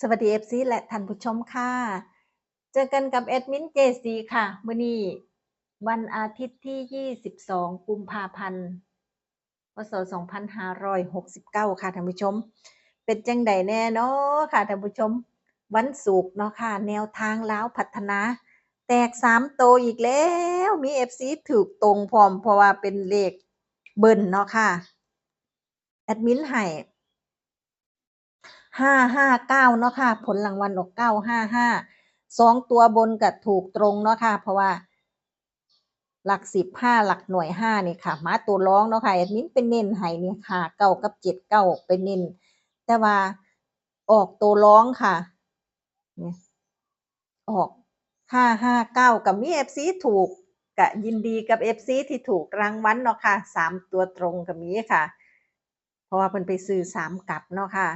สวัสดี FC และท่านผู้ชมค่ะ เจอกันกับแอดมินเจซีค่ะมื้อนี้วันอาทิตย์ที่ 22 กุมภาพันธ์ พศ 2569 ค่ะท่านผู้ชม เป็นจังใดแน่เนาะค่ะท่านผู้ชม วันศุกร์เนาะค่ะ แนวทางแลาวพัฒนา แตก 3 โตอีกแล้ว มี FC ถูกตรงพร้อมเพราะว่าเป็นเลขเบิ่นเนาะค่ะ แอดมินให้ 559เก้าเนาะค่ะ ผลรางวัลออก955 2ตัวบนก็ถูกตรงเนาะค่ะ เพราะว่า หลัก10 5หลักหน่วย5นี่ค่ะ มาตัวร้องเนาะค่ะแอดมินไปเน้นให้นี่ค่ะ9กับ7 9ไปเน้นแต่ว่าออกตัวร้องค่ะนี่ออก559ก็มี FC ถูกก็ยินดีกับ FC ที่ถูกรางวัลเนาะค่ะ3ตัวตรงก็มีค่ะ เพราะว่าเพิ่นไปซื้อ3กลับเนาะค่ะ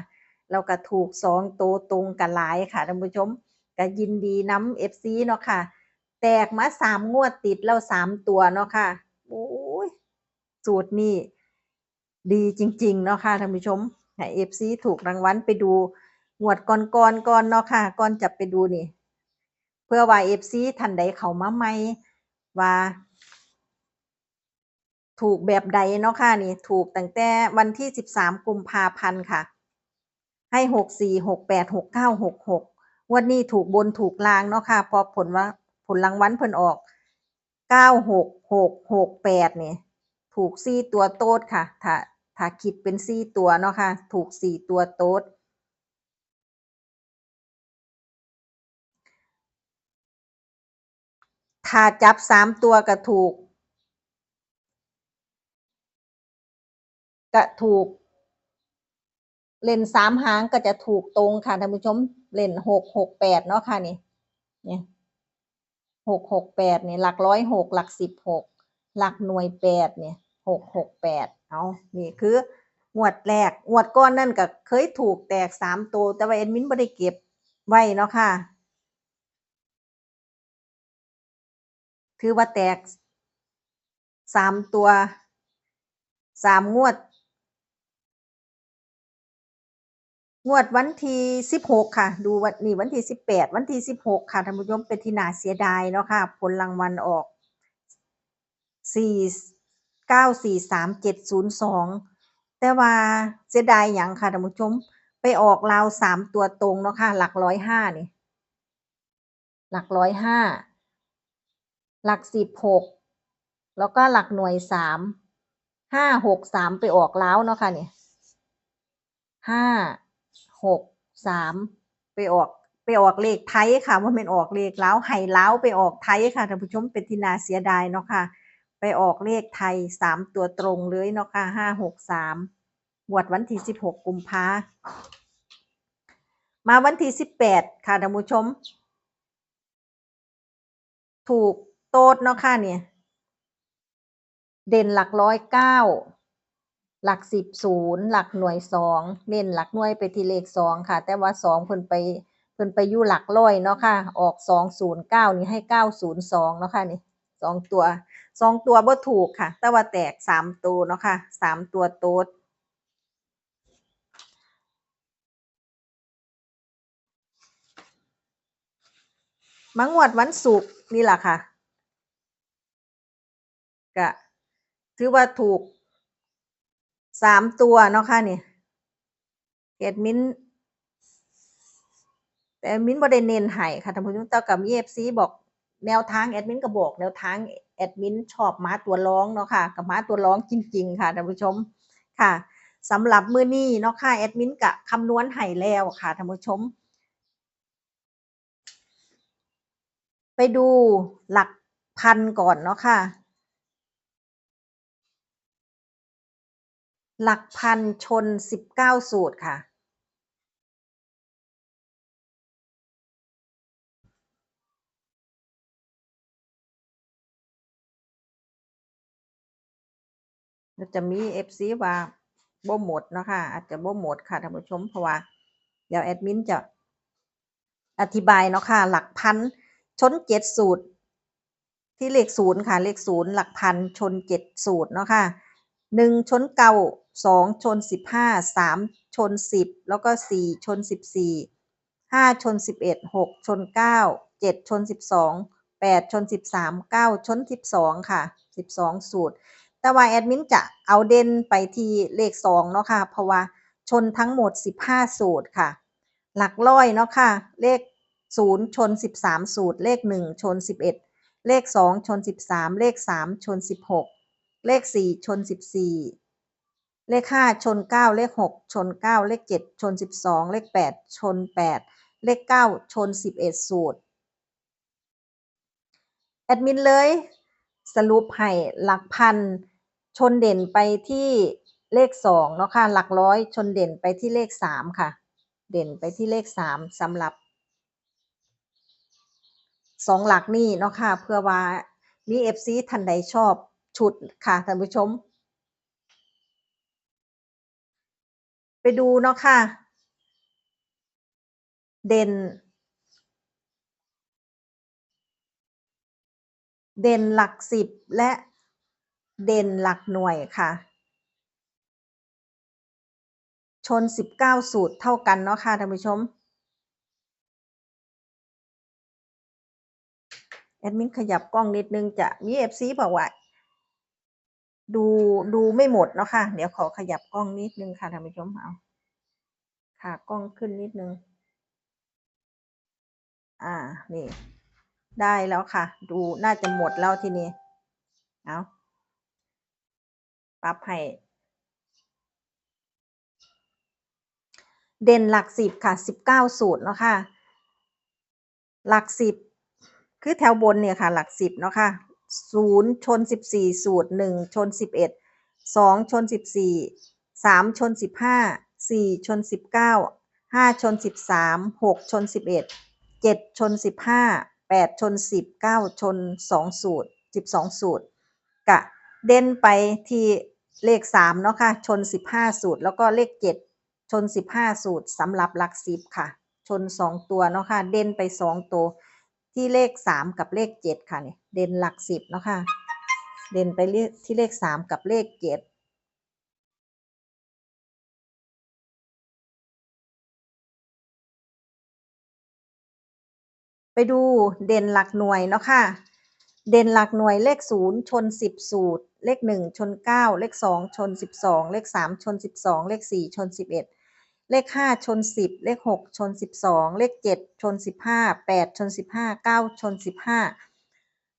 แล้วก็ถูก2ตัวตรงก็หลายค่ะท่านผู้ชมก็ยินดีน้ำ FC เนาะค่ะ แตกมา3งวดติดแล้ว3ตัวเนาะค่ะโอ้ยสูตรนี้ดีจริง ๆ เนาะค่ะท่านผู้ชมให้ FC ถูกรางวัลไปดูงวดก่อนๆก่อนเนาะค่ะก่อนจะไปดูนี่ เพื่อว่า FC ท่านใดเข้ามาใหม่ว่า ถูกแบบใดเนาะค่ะนี่ ถูกตั้งแต่วันที่ 13 กุมภาพันธ์ค่ะ ให้64 68 69 66งวดนี้ถูกบนถูกล่างเนาะค่ะพราะผลว่าผลรางวัลเพิ่นออก96668นี่ยถูก4ตัวโต๊ดค่ะ ถ้าถ้าคิดเป็น4ตัวเนาะค่ะ ถูก4ตัวโต๊ดถ้าจับ3ตัวก็ถูกก็ถูก เล่น3หางก็จะถูกตรงค่ะท่านผู้ชมเล่น668เนาะค่ะนี่เนี่668นี่ยหลักร้อย6หลัก10 6หกหลักหน่วย8นี่668เอานี่คืองวดแรกงวดก่อนนั่นก็เคยถูกแตก3ตัวแต่ว่าแอดมินบ่ได้เก็บไว้เนาะค่ะ ถือว่าแตก3ตัว3งวด งวดวันที่16ค่ะ ดูวันนี่วันที่18วันที่16ค่ะท่านผู้ชมเป็นที่น่าเสียดายเนาะค่ะ ผลรางวัลออก4 943702แต่ว่าเสียดายหยังค่ะท่านผู้ชม ไปออกลาว3ตัวตรงเนาะค่ะ หลัก105นี่ หลัก105หลัก16แล้วก็หลักหน่วย3 563ไปออกลาวเนาะค่ะเนี่ 563ไปออกไปออกเลขไทยค่ะบ่แม่นออกเลขแลาวให้ลาวไปออกไทยค่ะท่านผู้ชมเป็นที่น่าเสียดายเนาะค่ะ ไปออกเลขไทย3ตัวตรงเลยเนาะค่ะ563งวดวันที่16กุมภามาวันที่18ค่ะท่านผู้ชม ถูกโต๊ดเนาะค่ะเนี่ย เด่นหลักร้อย9 หลัก10 0หลักหน่วย2เน้นหลักหน่วยไปที่เลข2ค่ะ แต่ว่า2เพิ่นไปเพิ่นไปอยู่หลักร้อยเนาะค่ะ ออก209นี่ให้902เนาะค่ะนี่2ตัว2ตัวบ่ถูกค่ะ แต่ว่าแตก3ตัวเนาะค่ะ3ตัวโต๊ดมางวดวันศุกร์นี่แหละค่ะก็ถือว่าถูก 3ตัวเนาะค่ะนี่แอดมินแต่แอดมินบ่ได้เน้นให้ค่ะท่านผู้ชมแต่าก็มี FC บอกแนวทางแอดมินก็บอกแนวทางแอดมินชอบม้าตัวร้องเนาะค่ะก็ม้าตัวร้องจริง ๆ ค่ะท่านผู้ชมค่ะสำหรับมือนี้เนาะค่ะแอดมินก็คำนวณให้แล้วค่ะท่านผู้ชม ไปดูหลักพันก่อนเนาะค่ะ หลักพันชน19สูตรค่ะจะมี FC ว่าบ่หมดเนาะค่ะอาจจะบ่หมดค่ะท่านผู้ชมเพราะว่าเดี๋ยวแอดมินจะอธิบายเนาะค่ะ หลักพันชน7สูตร ที่เลข0ค่ะ เลข0หลักพันชน7สูตรเนาะค่ะ 1ชน9 2ชน15 3ชน10แล้วก็4ชน14ห้าชนสิบเอ็ดหกชนเก้าเจ็ดชนสิบสองแปดชนสิบสามเก้าชนสิบสองค่ะสิบสองสูตร แต่ว่าแอดมินจะเอาเด่นไปที่เลขสองเนาะค่ะ เพราะว่าชนทั้งหมดสิบห้าสูตรค่ะ หลักร้อยเนาะค่ะ เลขศูนย์ชนสิบสามสูตร เลขหนึ่งชนสิบเอ็ดเลขสองชนสิบสามเลขสามชนสิบหก เลขสี่ชนสิบสี่เลขห้าชนเก้าเลขหกชนเก้าเลขเจ็ดชนสิบสองเลขแปดชนแปดเลขเก้าชนสิบเอ็ดสูตร แอดมินเลย สรุปให้หลักพันชนเด่นไปที่เลขสองเนาะค่ะ หลักร้อยชนเด่นไปที่เลขสามค่ะ เด่นไปที่เลขสามสำหรับสองหลักนี่เนาะค่ะ เพื่อว่ามีเอฟซีท่านใดชอบ ชุดค่ะท่านผู้ชม ไปดูเนาะค่ะ เด่น เด่นหลักสิบและเด่นหลักหน่วยค่ะ ชนสิบเก้าสูตรเท่ากันเนาะค่ะท่านผู้ชม แอดมินขยับกล้องนิดนึงจะมีเอฟซีบอกว่า ดูดูไม่หมดเนาะค่ะ เดี๋ยวขอขยับกล้องนิดนึงค่ะท่านผู้ชมเอาค่ะกล้องขึ้นนิดนึง อ่า นี่ ได้แล้วค่ะ ดูน่าจะหมดแล้วทีนี้ เอาปรับให้ เด่นหลักสิบค่ะสิบเก้าสูตรเนาะค่ะ หลักสิบ คือแถวบนเนี่ยค่ะ หลักสิบเนาะค่ะ ศูนย์ชนสิบสี่สูตรหนึ่งชนสิบเอ็ดสองชนสิบสี่สามชนสิบห้าสี่ชนสิบเก้าห้าชนสิบสามหกชนสิบเอ็ดเจ็ดชนสิบห้าแปดชนสิบเก้าชนสองสูตรสิบสองสูตรกะเด่นไปที่เลขสามเนาะค่ะ ชนสิบห้าสูตร แล้วก็เลขเจ็ดชนสิบห้าสูตรสำหรับหลักสิบค่ะ ชนสองตัวเนาะค่ะ เด่นไปสองตัว ที่เลขสามกับเลขเจ็ดค่ะเนี่ยเด่นหลักสิบเนาะค่ะ เด่นไปที่เลขสามกับเลขเจ็ดไปดูเด่นหลักหน่วยเนาะค่ะ เด่นหลักหน่วยเลขศูนย์ชนสิบสูตร เลขหนึ่งชนเก้าเลขสองชนสิบสองเลขสามชนสิบสองเลขสี่ชนสิบเอ็ด เลขห้าชนสิบเลขหกชนสิบสองเลขเจ็ดชนสิบห้าแปดชนสิบห้าเก้าชนสิบห้า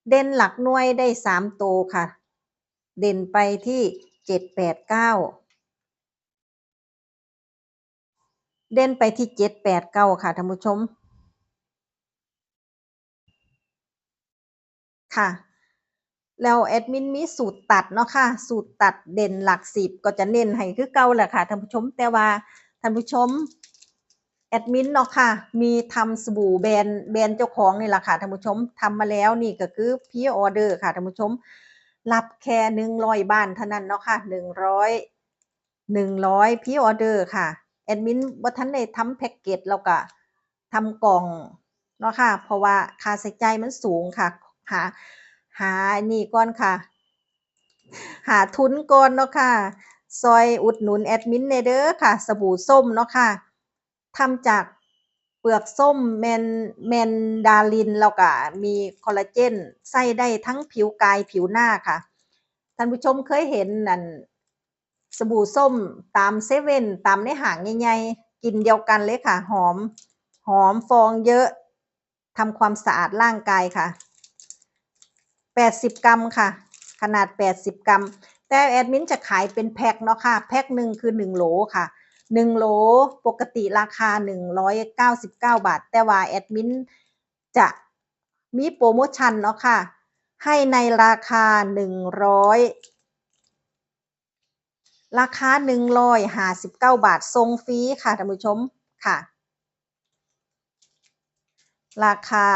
เด่นหลักหน่วยได้สามโตวค่ะ เด่นไปที่เจ็ดแปดเก้าเด่นไปที่เจ็ดแปดเก้าค่ะท่านผู้ชม ค่ะแล้วแอดมินมีสูตรตัดเนาะค่ะ สูตรตัดเด่นหลักสิบก็จะเน้นให้คือเก่าแหละค่ะท่านผู้ชมแต่ว่า ท่านผู้ชมแอดมินเนาะค่ะ มีทำสบู่แบรนด์แบรนด์เจ้าของนี่แหละค่ะท่านผู้ชมทำมาแล้วนี่ก็คือพีออเดอร์ค่ะท่านผู้ชม รับแค่หนึ่งร้อยบ้านเท่านั้นเนาะค่ะหนึ่งร้อยหนึ่งร้อยพีออเดอร์ค่ะแอดมินว่าท่านได้ทำแพ็กเกจแล้วก็ทำกล่องเนาะค่ะ เพราะว่าค่าใช้จ่ายมันสูงค่ะ หาหานี่ก่อนค่ะ หาทุนก่อนเนาะค่ะ ซอยอุดหนุนแอดมินเนเด้อค่ะ สบู่ส้มเนาะค่ะทำจากเปลือกส้มแมนแมนดาลินแล้วก็มีคอลลาเจนใส่ได้ทั้งผิวกายผิวหน้าค่ะท่านผู้ชมเคยเห็นนั่นสบู่ส้มตามเซเว่นตามในห้างใหญ่ๆกินเดียวกันเลยค่ะ หอม หอมฟองเยอะทำความสะอาดร่างกายค่ะ 80 กรัมค่ะ ขนาด 80 กรัม แต่แอดมินจะขายเป็นแพ็คเนาะค่ะ แพ็คหนึ่งคือ 1 โหลค่ะ 1 โหลปกติราคา 199 บาท แต่ว่าแอดมินจะมีโปรโมชั่นเนาะค่ะ ให้ในราคา 100 ราคา 159 บาททรงฟรีค่ะท่านผู้ชมค่ะ ราคา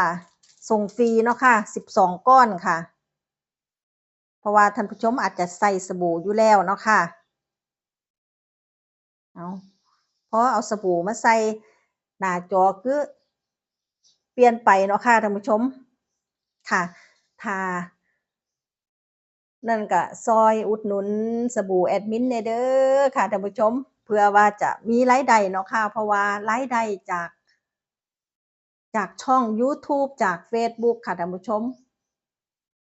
ส่งฟรีเนาะค่ะ 12 ก้อนค่ะ เพราะว่าท่านผู้ชมอาจจะใส่สบู่อยู่แล้วเนาะค่ะเอาพราะเอาสบู่มาใส่หน้าจอคือเปลี่ยนไปเนาะค่ะท่านผู้ชมค่ะทานั่นก็ซอยอุดหนุนสบู่แอดมินเนเด้อค่ะท่านผู้ชม เพื่อว่าจะมีรายได้เนาะค่ะเพราะว่ารายได้จาก จากช่อง YouTube จาก Facebook ค่ะท่านผู้ชม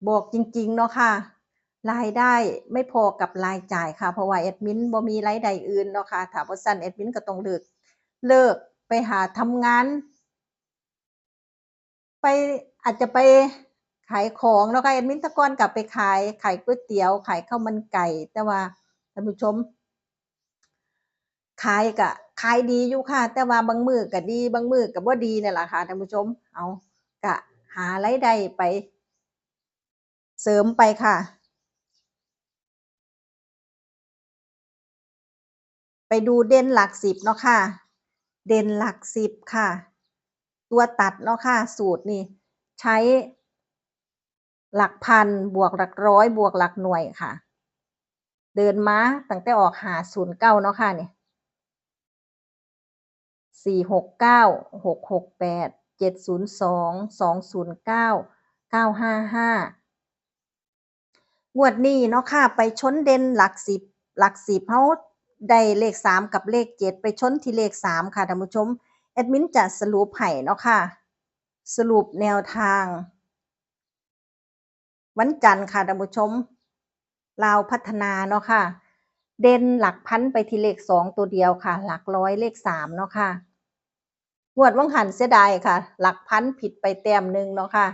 บอกจริง ๆ เนาะค่ะ รายได้ไม่พอกับรายจ่ายค่ะ เพราะว่าแอดมินบ่มีรายได้อื่นเนาะค่ะถ้าบ่ซั้นแอดมินก็ต้องเลิกเลิกไปหาทำงาน ไปอาจจะไปขายของเนาะค่ะแอดมินต่ก่อนก็ไปขายขายก๋วยเตี๋ยวขายข้าวมันไก่ แต่ว่าท่านผู้ชมขายก็ขายดีอยู่ค่ะ แต่ว่าบางมือก็ดี บางมือก็บ่ดีเนั่นล่ะค่ะท่านผู้ชม เอาก็หารายได้ไป เสริมไปค่ะ ไปดูเด่นหลักสิบเนาะค่ะ เด่นหลักสิบค่ะ ตัวตัดเนาะค่ะ สูตรนี่ใช้ หลักพันบวกหลักร้อยบวกหลักหน่วยค่ะ เดินมาตั้งแต่ออก509เก้าเนาะค่ะนี่469 668 702 209 955งสองศูนย์เก้าเก้าห้าห้างวดนี้เนาะค่ะ ไปชนเด่นหลักสิบหลักสิบเรา ได้เลข 3 กับเลข 7 ไปชนที่เลข 3 ค่ะท่านผู้ชมแอดมินจะสรุปให้เนาะค่ะ สรุปแนวทาง วันจันทร์ค่ะท่านผู้ชมลาวพัฒนาเนาะค่ะ เด่นหลักพันไปที่เลข 2 ตัวเดียวค่ะ หลักร้อยเลข 3 เนาะค่ะงวดวังหันเสียดายค่ะ หลักพันผิดไปแต้มหนึ่งเนาะค่ะ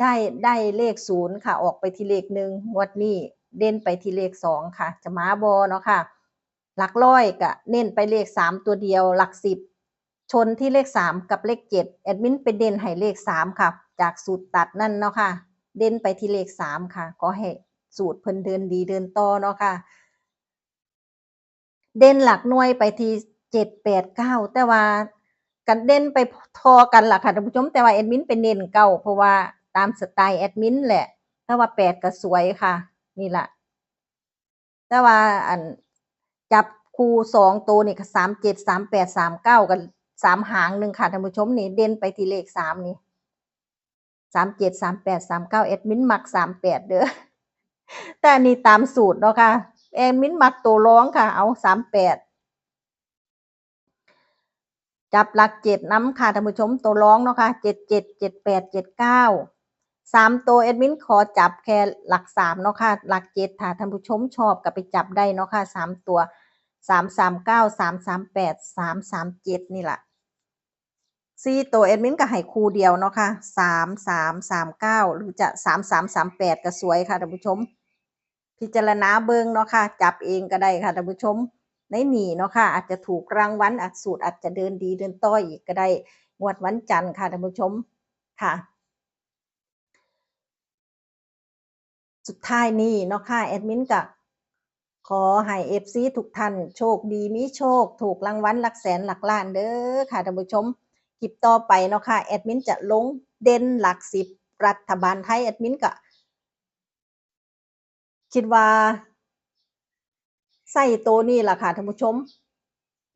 ได้ได้เลข0ค่ะ ออกไปที่เลข1งวดนี้เด่นไปที่เลข2ค่ะ จะมาบ่เนาะค่ะ หลักร้อยก็เน้นไปเลข3ตัวเดียว หลัก10ชนที่เลข3กับเลข7แอดมินไปเด่นให้เลข3ค่ะ จากสูตรตัดนั่นเนาะค่ะ เด่นไปที่เลข3ค่ะขอให้สูตรเพิ่นเดินดีเดินต่อเนาะค่ะ เด่นหลักหน่วยไปที่7 8 9แปดเก้าแต่ว่ากันเด่นไปทอกันหล่ะค่ะท่านผู้ชมแต่ว่าแอดมินไปเน้นเก้าเพราะว่าตามสไตล์แอดมินแหละ แต่ว่า8ก็สวยค่ะ นี่แหละแต่ว่าอัน จับคูสองตัวนี่สามเจ็ดสามแปดสามเก้ากันสามหางหนึ่งค่ะท่านผู้ชมนี่เด่นไปที่เลขสามนี่สามเจ็ดสามแปดสามเก้าเอ็ดมินมักสามแปดเด้อแต่นี่ตามสูตรเนาะค่ะแอดมินมักตัวร้องค่ะ เอาสามแปดจับหลักเจ็ดน้ำค่ะท่านผู้ชมตัวร้องเนาะค่ะเจ็ดเจ็ดเจ็ดแปดเจ็ดเก้า 78 79 3ตัวแอดมินขอจับแค่หลัก3เนาะค่ะ หลัก7ถ้าท่านผู้ชมชอบก็ไปจับได้เนาะค่ะ3ตัว339 338 337นี่แหล่ะ4ตัวแอดมินก็ให้คู่เดียวเนาะค่ะ3339หรือจะ3338ก็สวยค่ะท่านผู้ชม พิจารณาเบิงเนาะค่ะ จับเองก็ได้ค่ะท่านผู้ชมในหนีเนาะค่ะ อาจจะถูกรางวัลอาจสูตรอาจจะเดินดีเดินต่ออีกก็ได้งวดวันจันทร์ค่ะท่านผู้ชมค่ะ สุดท้ายนี้เนาะค่ะแอดมินก็ขอให้ FC ทุกท่านโชคดีมีโชค ถูกรางวัลหลักแสนหลักล้านเด้อค่ะท่านผู้ชมคลิปต่อไปเนาะค่ะแอดมินจะลงเด่นหลัก10รัฐบาลไทยแอดมินก็คิดว่าใส่ตัวนี้ล่ะค่ะท่านผู้ชม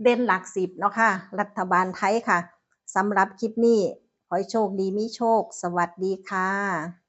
เด่นหลัก10เนาะค่ะ รัฐบาลไทยค่ะสำหรับคลิปนี้ ขอให้โชคดีมีโชค สวัสดีค่ะ